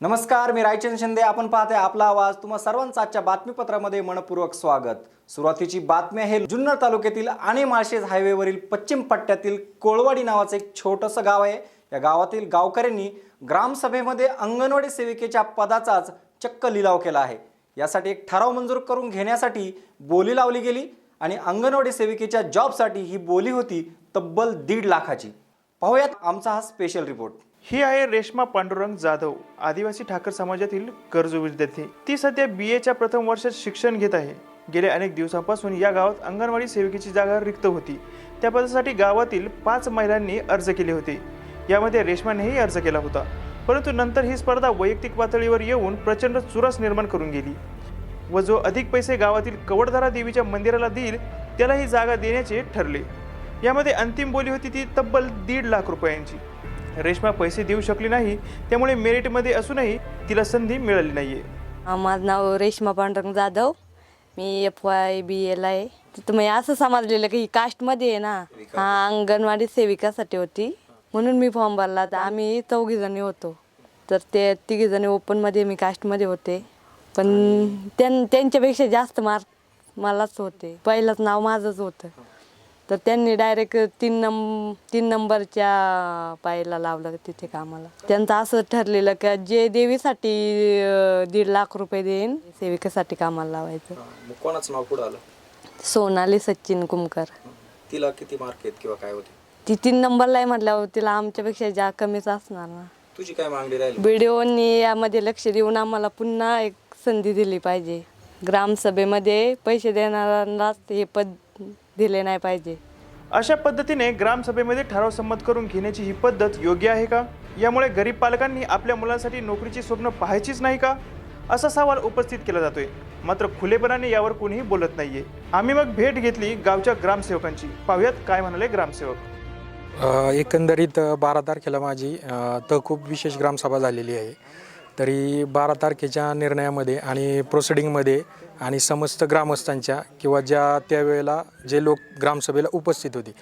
नमस्कार मी रायचंद शिंदे. आपण पाहते आपला आवाज. तुम्हा सर्वांचं आजच्या बातमीपत्रामध्ये मनपूर्वक स्वागत. सुरुवातीची बातमी आहे जुन्नर तालुक्यातील आणि माळशेज हायवेवरील पश्चिम पट्ट्यातील कोळवाडी नावाचं एक छोटंसं गाव आहे. या गावातील गावकऱ्यांनी ग्रामसभेमध्ये अंगणवाडी सेविकेच्या पदाचाच चक्क लिलाव केला आहे. यासाठी एक ठराव मंजूर करून घेण्यासाठी बोली लावली गेली आणि अंगणवाडी सेविकेच्या जॉबसाठी ही बोली होती तब्बल दीड लाखाची. पाहूयात आमचा हा स्पेशल रिपोर्ट ही आहे रेश्मा पांडुरंग जाधव आदिवासी ठाकर समाजातील गरजू विद्यार्थी. ती सध्या बी एच्या प्रथम वर्षात शिक्षण घेत आहे. गेल्या अनेक दिवसांपासून या गावात अंगणवाडी सेविकेची जागा रिक्त होती. त्या पदासाठी गावातील पाच महिलांनी अर्ज केले होते. यामध्ये रेश्मानेही अर्ज केला होता. परंतु नंतर ही स्पर्धा वैयक्तिक पातळीवर येऊन प्रचंड चुरस निर्माण करून गेली. व जो अधिक पैसे गावातील कवडधारा देवीच्या मंदिराला देईल त्याला ही जागा देण्याचे ठरले. यामध्ये अंतिम बोली होती ती तब्बल दीड लाख रुपयांची. रेश्मा पैसे देऊ शकली नाही त्यामुळे मेरिटमध्ये असूनही तिला संधी मिळाली नाहीये. हा, माझं नाव रेश्मा पांडुरंग जाधव. मी एफ वाय बी एला आहे. तिथं मी असं समजलेलं की ही कास्टमध्ये आहे ना हा अंगणवाडी सेविकासाठी होती. म्हणून मी फॉर्म भरला तर आम्ही चौघी जणी होतो. तर ते तिघी जणी ओपनमध्ये मी कास्टमध्ये होते. पण त्यां त्यांच्यापेक्षा जास्त मार्क मलाच होते. पहिलंच नाव माझंच होतं. तर त्यांनी डायरेक्ट तीन नंब तीन नंबरच्या पायला लावलं तिथे कामाला. त्यांचं असं ठरलेलं का जे देवीसाठी दीड लाख रुपये देईन सेविकेसाठी कामाला लावायचं. मग कोणाचं नाव पुढं आलं? सोनाली सचिन कुमकर. तिला किती मार्क आहेत किंवा काय होते? ती तीन नंबरला आहे म्हटल्यावर तिला आमच्यापेक्षा जा कमीच असणार ना. तुझी काय मागणी राहील? व्हिडिओनी यामध्ये लक्ष देऊन आम्हाला पुन्हा एक संधी दिली पाहिजे. ग्रामसभेमध्ये पैसे देणाऱ्यांनाच हे पद दिले नाही पाहिजे. अशा पद्धतीने ग्रामसभेमध्ये ठराव संमत करून घेण्याची ही पद्धत योग्य आहे का? यामुळे गरीब पालकांनी आपल्या मुलांसाठी नोकरीची स्वप्न पाहायचीच नाही का? असा सवाल उपस्थित केला जातोय. मात्र खुलेपणाने यावर कोणीही बोलत नाहीये. आम्ही मग भेट घेतली गावच्या ग्रामसेवकांची. पाहुयात काय म्हणाले ग्रामसेवक. अ, एकंदरीत अ, बारा तारखेला माझी अ, तहकूब विशेष ग्रामसभा झालेली आहे. तरी बारा तारखेच्या निर्णयामध्ये आणि प्रोसिडिंगमध्ये आणि समस्त ग्रामस्थांच्या किंवा ज्या त्यावेळेला जे लोक ग्रामसभेला उपस्थित होते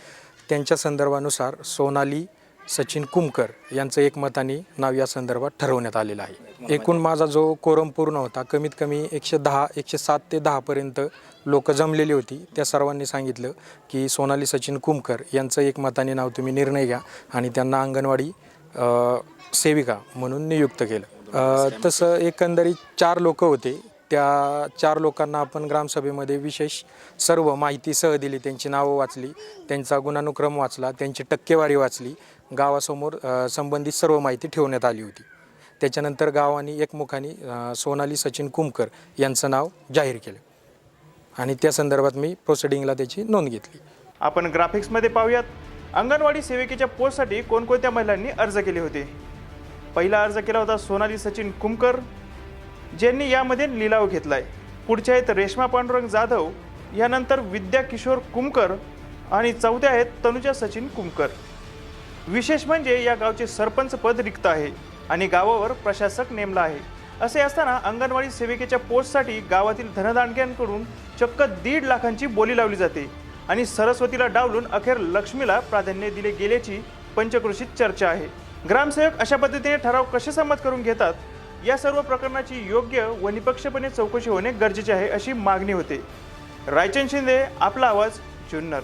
त्यांच्या संदर्भानुसार सोनाली सचिन कुमकर यांचं एकमताने नाव या संदर्भात ठरवण्यात आलेलं आहे. एकूण माझा जो कोरम पूर्ण होता कमीत कमी एकशे दहा एकशे सात ते दहापर्यंत लोक जमलेली होती. त्या सर्वांनी सांगितलं की सोनाली सचिन कुमकर यांचं एकमताने नाव तुम्ही निर्णय घ्या आणि त्यांना अंगणवाडी सेविका म्हणून नियुक्त केलं. अ, तसं एकंदरीत चार लोक होते. त्या चार लोकांना आपण ग्रामसभेमध्ये विशेष सर्व माहिती सह दिली. त्यांची नावं वाचली त्यांचा गुणानुक्रम वाचला त्यांची टक्केवारी वाचली. गावासमोर अ, संबंधित सर्व माहिती ठेवण्यात आली होती. त्याच्यानंतर गावाने एकमुखाने अ, सोनाली सचिन कुमकर यांचं नाव जाहीर केलं. आणि त्या संदर्भात मी प्रोसिडिंगला त्याची नोंद घेतली. आपण ग्राफिक्समध्ये पाहूयात. अंगणवाडी सेविकेच्या पोस्टसाठी कोणकोणत्या महिलांनी अर्ज केले होते? पहिला अर्ज केला होता सोनाली सचिन कुमकर ज्यांनी यामध्ये लिलाव घेतलाय. पुढच्या आहेत रेश्मा पांडुरंग जाधव यानंतर विद्या किशोर कुमकर आणि चौथ्या आहेत तनुजा सचिन कुमकर. विशेष म्हणजे या गावचे सरपंच पद रिक्त आहे आणि गावावर प्रशासक नेमला आहे. असे असताना अंगणवाडी सेविकेच्या पोस्टसाठी गावातील धनदांडग्यांकडून चक्क दीड लाखांची बोली लावली जाते आणि सरस्वतीला डावलून अखेर लक्ष्मीला प्राधान्य दिले गेल्याची पंचकृषीत चर्चा आहे. ग्रामसेवक अशा पद्धतीने ठराव कसे संमत करून घेतात? या सर्व प्रकरणाची योग्य व निपक्षपणे चौकशी होणे गरजेचे आहे अशी मागणी होते. रायचंद शिंदे आपला आवाज जुन्नर.